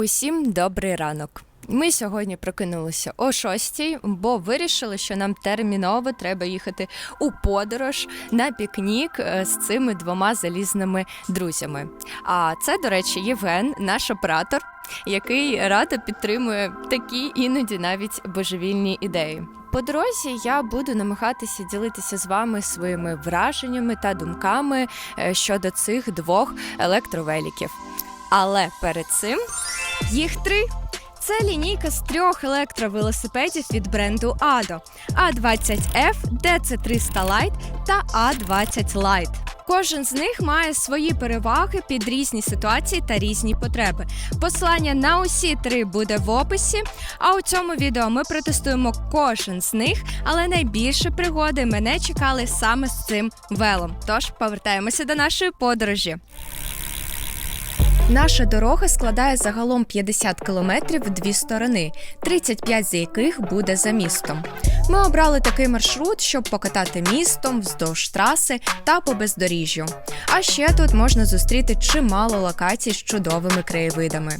Усім добрий ранок. Ми сьогодні прокинулися о 6, бо вирішили, що нам терміново треба їхати у подорож на пікнік е, з цими двома залізними друзями. А це, до речі, Євген, наш оператор, який радо підтримує такі іноді навіть божевільні ідеї. По дорозі я буду намагатися ділитися з вами своїми враженнями та думками е, щодо цих двох електровеліків. Але перед цим їх три. Це лінійка з трьох електровелосипедів від бренду ADO A20F, DC300 Lite та A20 Lite. Кожен з них має свої переваги під різні ситуації та різні потреби. Посилання на усі три буде в описі. А у цьому відео ми протестуємо кожен з них, але найбільше пригоди мене чекали саме з цим велом. Тож повертаємося до нашої подорожі. Наша дорога складає загалом 50 кілометрів в дві сторони, 35 з яких буде за містом. Ми обрали такий маршрут, щоб покатати містом вздовж траси та по бездоріжжю. А ще тут можна зустріти чимало локацій з чудовими краєвидами.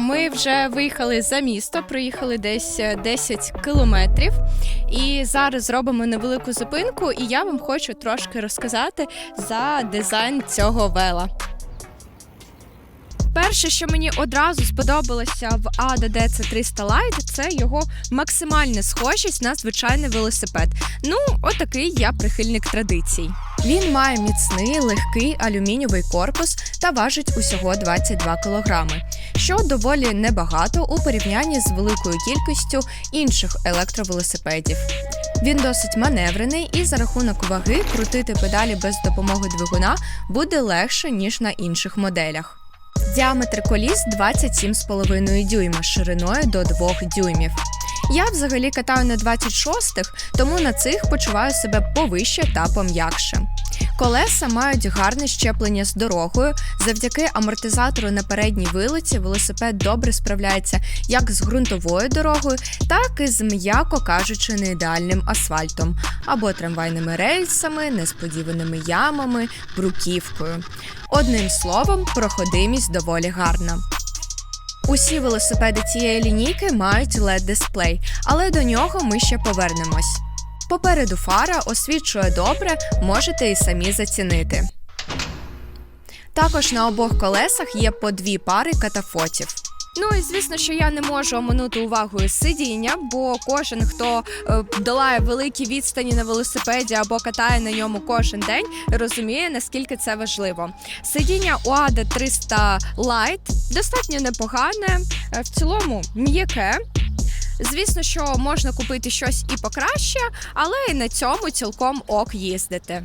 Ми вже виїхали за місто, проїхали десь е, 10 кілометрів, і зараз зробимо невелику зупинку, і я вам хочу трошки розказати за дизайн цього вела. Перше, що мені одразу сподобалося в ADD C300 Lite, це його максимальна схожість на звичайний велосипед. Ну, отакий я прихильник традицій. Він має міцний легкий алюмінієвий корпус та важить усього 22 кілограми, що доволі небагато у порівнянні з великою кількістю інших електровелосипедів. Він досить маневрений і за рахунок ваги крутити педалі без допомоги двигуна буде легше ніж на інших моделях. Діаметр коліс 27,5 дюйма шириною до 2 дюймів. Я взагалі катаю на 26-х, тому на цих почуваю себе повище та пом'якше. Колеса мають гарне щеплення з дорогою. Завдяки амортизатору на передній вилиці велосипед добре справляється як з ґрунтовою дорогою, так і з, м'яко кажучи, неідеальним асфальтом або трамвайними рельсами, несподіваними ямами, бруківкою. Одним словом, проходимість доволі гарна. Усі велосипеди цієї лінійки мають led дисплей, але до нього ми ще повернемось. Попереду фара освічує добре, можете і самі зацінити. Також на обох колесах є по дві пари катафотів. Ну і звісно, що я не можу оминути увагою сидіння, бо кожен, хто е, долає великі відстані на велосипеді або катає на ньому кожен день, розуміє наскільки це важливо. Сидіння у AD 300 Lite достатньо непогане, е, в цілому м'яке. Звісно, що можна купити щось і покраще, але і на цьому цілком ок їздити.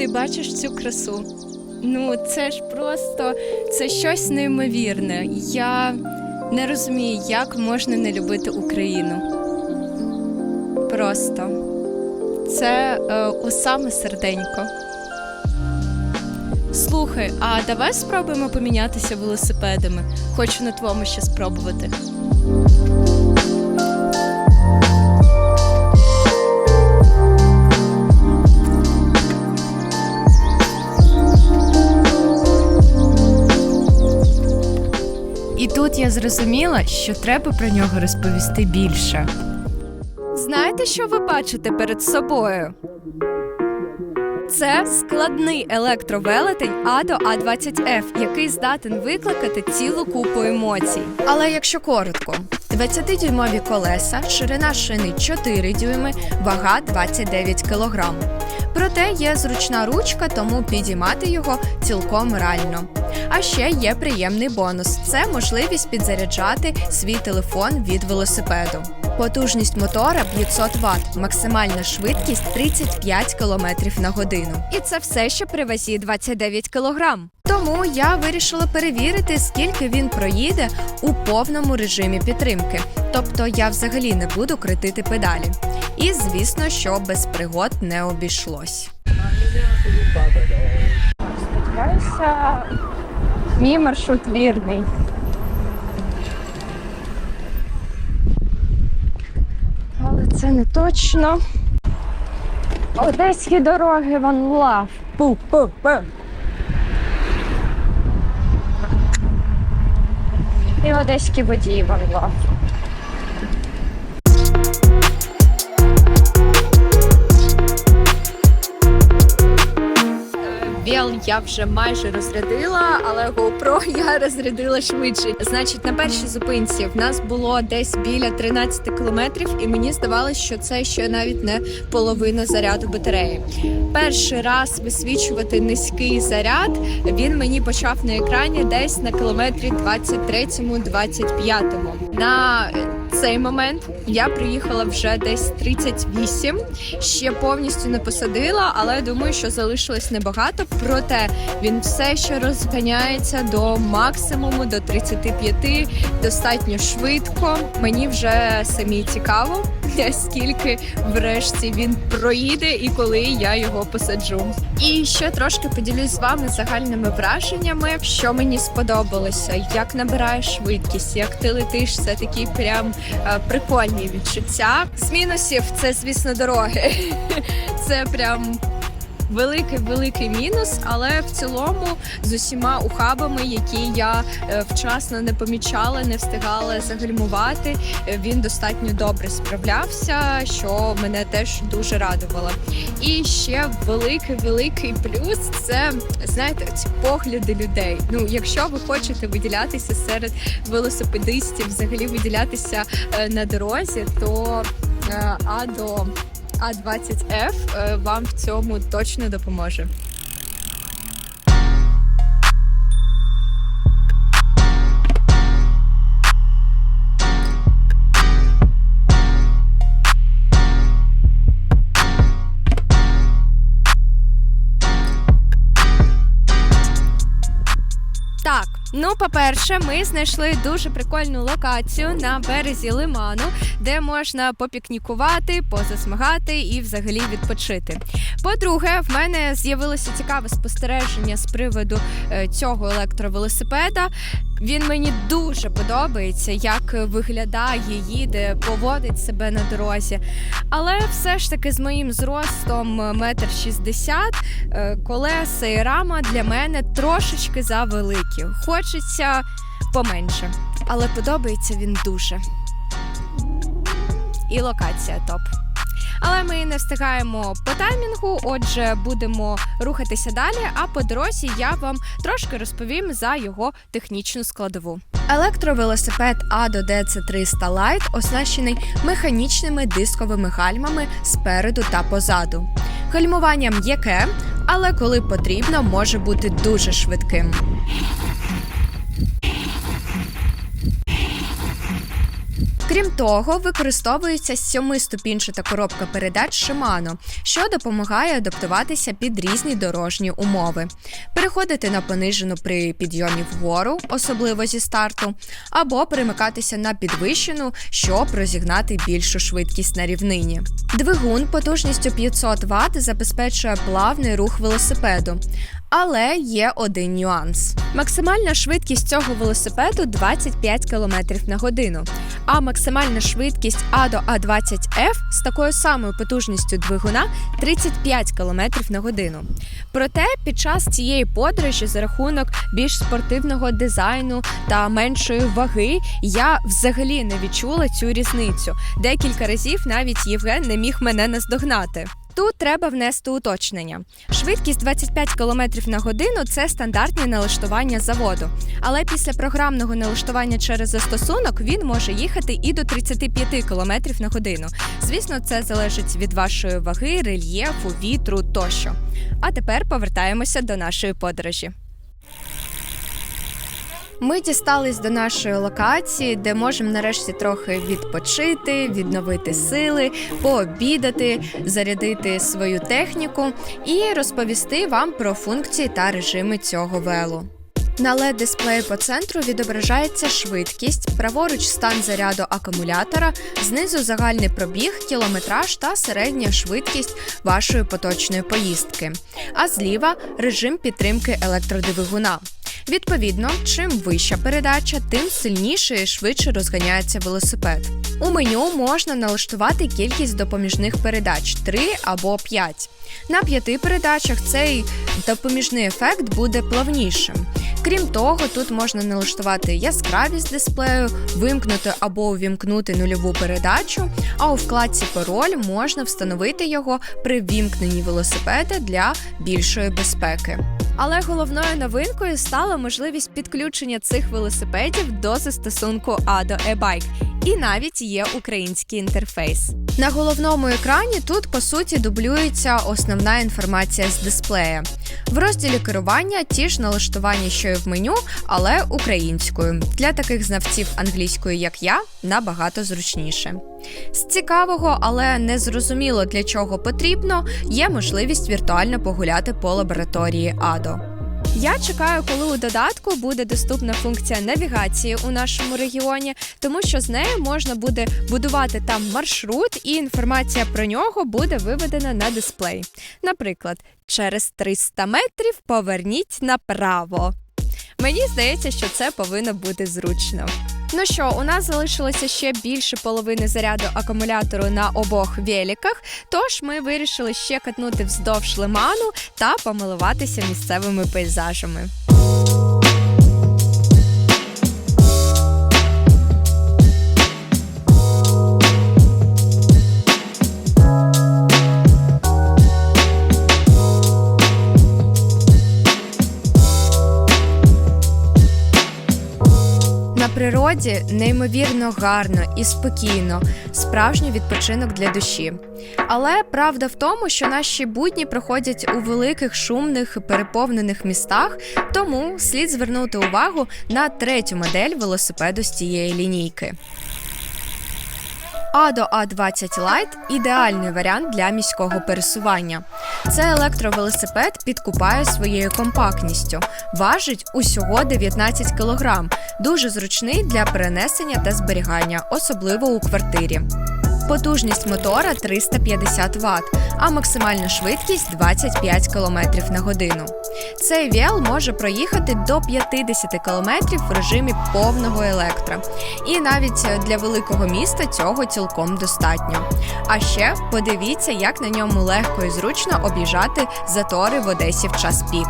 Ти бачиш цю красу? Ну, це ж просто це щось неймовірне. Я не розумію, як можна не любити Україну. Просто це е, у саме серденько. Слухай, а давай спробуємо помінятися велосипедами. Хочу на твоєму ще спробувати. Я зрозуміла, що треба про нього розповісти більше. Знаєте, що ви бачите перед собою? Це складний електровелетень Ado A20F, який здатен викликати цілу купу емоцій. Але якщо коротко, 20-дюймові колеса, ширина шини 4 дюйми, вага 29 кг. Проте є зручна ручка, тому підіймати його цілком реально. А ще є приємний бонус: це можливість підзаряджати свій телефон від велосипеду. Потужність мотора 500 Вт, максимальна швидкість 35 км на годину. І це все, що при вазі 29 кг. Тому я вирішила перевірити, скільки він проїде у повному режимі підтримки. Тобто я взагалі не буду крутити педалі. І звісно, що без пригод не обійшлось. Сподіваюся, мій маршрут вірний. Але це не точно. Одеські дороги ван лав. Пу-пу-пу. І одеські водії лав. Я вже майже розрядила, але GoPro я розрядила швидше. Значить, на першій зупинці в нас було десь біля 13 кілометрів, і мені здавалося, що це ще навіть не половина заряду батареї. Перший раз висвічувати низький заряд він мені почав на екрані десь на кілометрі 23-25. На цей момент я приїхала вже десь 38, ще повністю не посадила, але думаю, що залишилось небагато. Проте він все ще розганяється до максимуму, до 35, достатньо швидко. Мені вже самі цікаво, скільки врешті він проїде і коли я його посаджу. І ще трошки поділюсь з вами загальними враженнями, що мені сподобалося, як набираєш швидкість, як ти летиш, це такі прям прикольні відчуття. З мінусів це, звісно, дороги. Це прям. Великий великий мінус, але в цілому з усіма ухабами, які я е, вчасно не помічала, не встигала загальмувати. е, Він достатньо добре справлявся, що мене теж дуже радувало. І ще великий великий плюс це знаєте ці погляди людей. Ну, якщо ви хочете виділятися серед велосипедистів, взагалі виділятися е, на дорозі, то е, АДО А20F е, вам в цьому точно допоможе. Ну по-перше, ми знайшли дуже прикольну локацію на березі лиману, де можна попікнікувати, позасмагати і взагалі відпочити. По-друге, в мене з'явилося цікаве спостереження з приводу е, цього електровелосипеда. Він мені дуже подобається, як виглядає, їде, поводить себе на дорозі. Але все ж таки з моїм зростом метр шістдесят е, колеса і рама для мене трошечки завеликі. Хочеться поменше, але подобається він дуже. І локація топ. Але ми не встигаємо по таймінгу, отже, будемо рухатися далі. А по дорозі я вам трошки розповім за його технічну складову. Електровелосипед Ado DC300 Lite оснащений механічними дисковими гальмами спереду та позаду. Гальмування м'яке, але коли потрібно, може бути дуже швидким. Крім того, використовується сьомиступінчата коробка передач Shimano, що допомагає адаптуватися під різні дорожні умови, переходити на понижену при підйомі вгору, особливо зі старту, або перемикатися на підвищену, щоб розігнати більшу швидкість на рівнині. Двигун потужністю 500 Вт забезпечує плавний рух велосипеду. Але є один нюанс: максимальна швидкість цього велосипеду 25 км на годину. А максимальна швидкість ADO A20F з такою самою потужністю двигуна 35 км на годину. Проте під час цієї подорожі за рахунок більш спортивного дизайну та меншої ваги я взагалі не відчула цю різницю. Декілька разів навіть Євген не міг мене наздогнати. Тут треба внести уточнення. Швидкість 25 км на годину це стандартні налаштування заводу. Але після програмного налаштування через застосунок він може їхати і до 35 км на годину. Звісно, це залежить від вашої ваги, рельєфу, вітру тощо. А тепер повертаємося до нашої подорожі. Ми дістались до нашої локації, де можемо нарешті трохи відпочити, відновити сили, пообідати, зарядити свою техніку і розповісти вам про функції та режими цього велу. На led дисплеї по центру відображається швидкість, праворуч стан заряду акумулятора, знизу загальний пробіг, кілометраж та середня швидкість вашої поточної поїздки. А зліва режим підтримки електродвигуна. Відповідно, чим вища передача, тим сильніше і швидше розганяється велосипед. У меню можна налаштувати кількість допоміжних передач 3 або 5. На п'яти передачах цей допоміжний ефект буде плавнішим. Крім того, тут можна налаштувати яскравість дисплею, вимкнути або увімкнути нульову передачу, а у вкладці пароль можна встановити його при вімкненні велосипеда для більшої безпеки. Але головною новинкою стала можливість підключення цих велосипедів до застосунку Ado e-Bike. І навіть є український інтерфейс. На головному екрані тут по суті дублюється основна інформація з дисплея. В розділі керування ті ж налаштування, що і в меню, але українською. Для таких знавців англійської, як я, набагато зручніше. З цікавого, але не зрозуміло для чого потрібно, є можливість віртуально погуляти по лабораторії ADO. Я чекаю, коли у додатку буде доступна функція навігації у нашому регіоні, тому що з нею можна буде будувати там маршрут, і інформація про нього буде виведена на дисплей. Наприклад, через 300 метрів поверніть направо. Мені здається, що це повинно бути зручно. Ну що, у нас залишилося ще більше половини заряду акумулятору на обох великах, тож ми вирішили ще катнути вздовж лиману та помилуватися місцевими пейзажами. Природі неймовірно гарно і спокійно, справжній відпочинок для душі. Але правда в тому, що наші будні проходять у великих шумних переповнених містах, тому слід звернути увагу на третю модель велосипеду з цієї лінійки. Ado A20 Lite – ідеальний варіант для міського пересування. Це електровелосипед підкупає своєю компактністю, важить усього 19 кг, дуже зручний для перенесення та зберігання, особливо у квартирі. Потужність мотора 350 Вт, а максимальна швидкість 25 км на годину. Цей віл може проїхати до 50 км в режимі повного електро. І навіть для великого міста цього цілком достатньо. А ще подивіться, як на ньому легко і зручно об'їжджати затори в Одесі в час пік.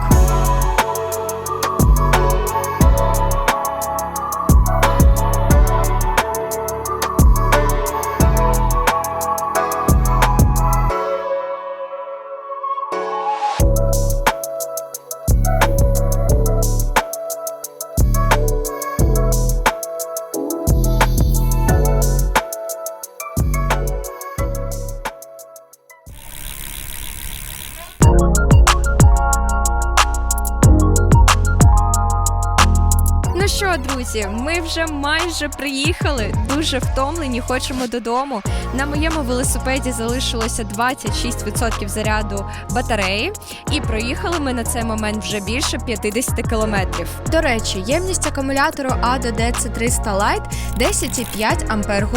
Друзі, ми вже майже приїхали. Дуже втомлені, хочемо додому. На моєму велосипеді залишилося 26% заряду батареї, і проїхали ми на цей момент вже більше 50 кілометрів. До речі, ємність акумулятору ADO DC300 Lite 10,5 Ампер.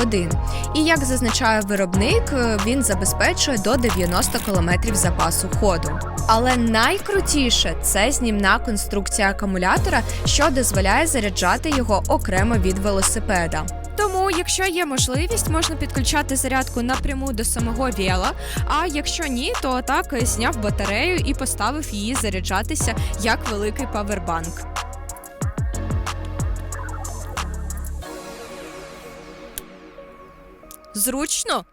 І як зазначає виробник, е, він забезпечує до 90 км запасу ходу. Але найкрутіше це знімна конструкція акумулятора, що дозволяє заряджати його окремо від велосипеда. Тому, якщо є можливість, можна підключати зарядку напряму до самого віла. А якщо ні, то так зняв батарею і поставив її заряджатися як великий павербанк. Зручно.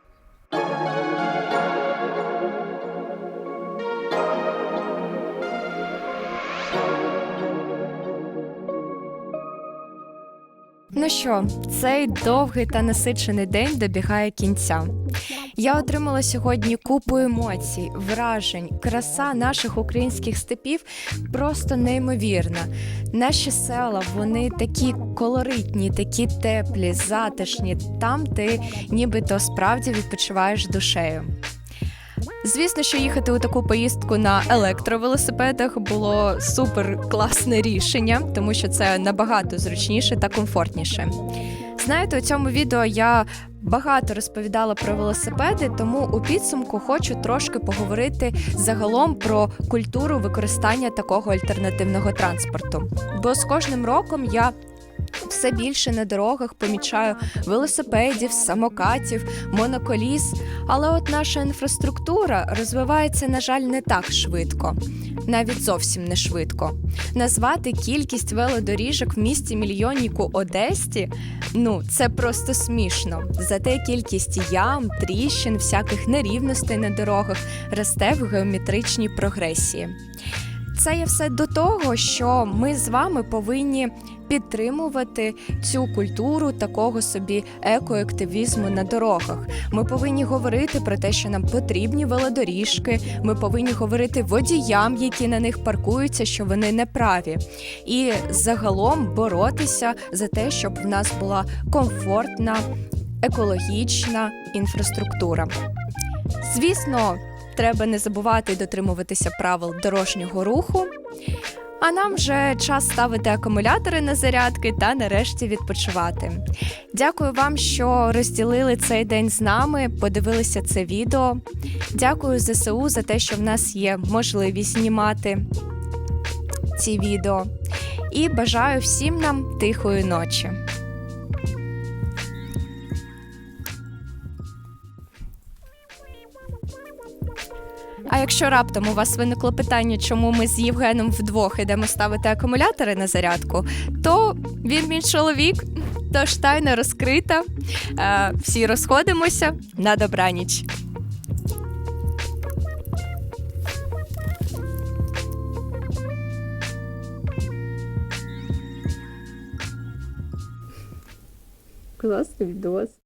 Ну що, цей довгий та насичений день добігає кінця. Я отримала сьогодні купу емоцій, вражень, краса наших українських степів просто неймовірна. Наші села вони такі колоритні, такі теплі, затишні. Там ти нібито справді відпочиваєш душею. Звісно, що їхати у таку поїздку на електровелосипедах було супер класне рішення, тому що це набагато зручніше та комфортніше. Знаєте, у цьому відео я багато розповідала про велосипеди, тому у підсумку хочу трошки поговорити загалом про культуру використання такого альтернативного транспорту. Бо з кожним роком я все більше на дорогах помічаю велосипедів, самокатів, моноколіс. Але от наша інфраструктура розвивається, на жаль, не так швидко, навіть зовсім не швидко. Назвати кількість велодоріжок в місті мільйонніку Одесті ну це просто смішно. Зате кількість ям, тріщин, всяких нерівностей на дорогах росте в геометричній прогресії. Це є все до того, що ми з вами повинні підтримувати цю культуру такого собі екоактивізму на дорогах. Ми повинні говорити про те, що нам потрібні велодоріжки. Ми повинні говорити водіям, які на них паркуються, що вони неправі, і загалом боротися за те, щоб в нас була комфортна, екологічна інфраструктура. Звісно, треба не забувати дотримуватися правил дорожнього руху. А нам вже час ставити акумулятори на зарядки та нарешті відпочивати. Дякую вам, що розділили цей день з нами, подивилися це відео. Дякую ЗСУ за те, що в нас є можливість знімати ці відео. І бажаю всім нам тихої ночі. Якщо раптом у вас виникло питання, чому ми з Євгеном вдвох ідемо ставити акумулятори на зарядку, то він мій чоловік, тож тайна розкрита. Е, Всі розходимося на добраніч. Класний відос.